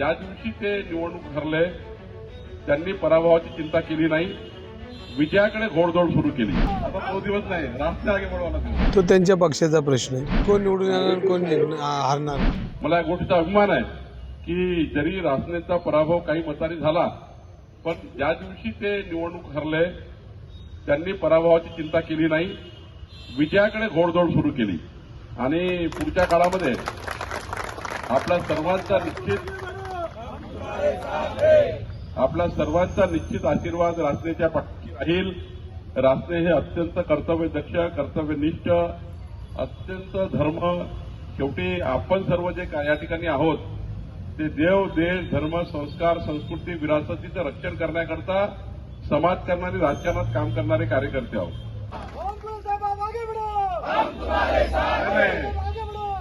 ज्या दिवशी ते निवडणूक ठरले त्यांनी पराभवाची चिंता केली नाही. विजयाकडे घोडदौड सुरू केली. आता तो दिवस नाही राष्ट्रीय आगे दिवस तो त्यांच्या पक्षाचा प्रश्न आहे. कोण निवडून येणार कोण हारणार? मला या गोष्टीचा अभिमान आहे की जरी रासनेचा पराभव काही मतांनी झाला पण ज्या दिवशी ते निवडणूक ठरले त्यांनी पराभवाची चिंता केली नाही. विजयाकडे घोडदौड सुरू केली. आणि पुढच्या काळामध्ये आपला सर्वांचा निश्चित आपला सर्वांचा निश्चित आशीर्वाद रासनेच्या पाठी राहील. रासने हे अत्यंत कर्तव्यदक्ष कर्तव्यनिष्ठ अत्यंत धर्म. शेवटी आपण सर्व जे या ठिकाणी आहोत ते देव देश धर्म संस्कार संस्कृती विरासतीचं रक्षण करण्याकरता समाज करणारे राजकारणात काम करणारे कार्यकर्ते आहोत.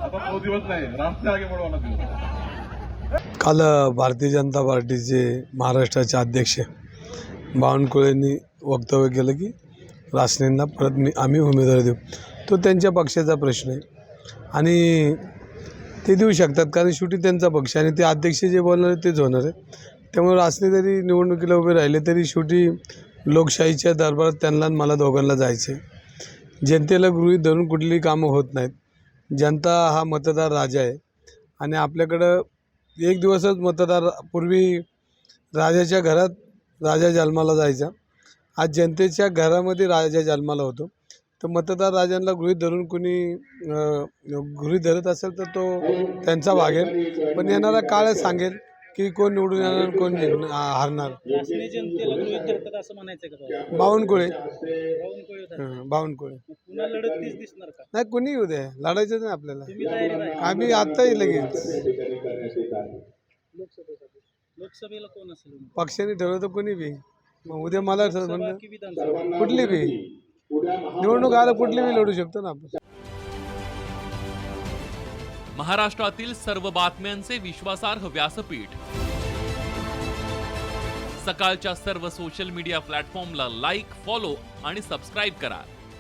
आता तो दिवस नाही रास्ते आगे बढवायला दिवस. काल भारतीय जनता पार्टीचे महाराष्ट्राचे अध्यक्ष बावनकुळेंनी वक्तव्य केलं की रासनेंना परत मी आम्ही उमेदवारी देऊ. तो त्यांच्या पक्षाचा प्रश्न आहे. आणि ते देऊ शकतात कारण शेवटी त्यांचा पक्ष आणि ते अध्यक्ष जे बोलणार आहे तेच होणार आहे त्यामुळे रासने जरी निवडणुकीला उभे राहिले तरी शेवटी लोकशाहीच्या दरबारात त्यांना मला दोघांना जायचं आहे जनतेला गृहीत धरून कुठलीही कामं होत नाहीत. जनता हा मतदार राजा आहे. आणि आपल्याकडं एक दिवसच मतदार पूर्वी राजाच्या घरात राजा जन्माला जायचा. आज जनतेच्या घरामध्ये राजा जन्माला होतो. तर मतदार राजांना गृहीत धरून कोणी गृहीत धरत असेल तर तो त्यांचा भाग आहे. पण येणारा काळ सांगेल की कोण निवडून येणार कोण जिंकणार हारणार? बावनकुळे. बावनकुळे. लढत तीच दिसणार का? नाही कोणी येऊ दे. लढायचं नाही आपल्याला. आम्ही आत्ताही लगेच. लोकसभेसाठी. लोकसभेला कोण असेल उमेदवार? पक्षाने ठरवलं तर कोणी बी. मग उद्या मला लोकसभा म्हणलं की विधानसभा? कुठली बी. निवडणूक आलं कुठली बी लढू शकतो ना आपण. महाराष्ट्रातील सर्व बातम्यांचे विश्वासार्ह व्यासपीठ. सकाळच्या सर्व सोशल मीडिया प्लॅटफॉर्मला लाईक फॉलो आणि सबस्क्राईब करा.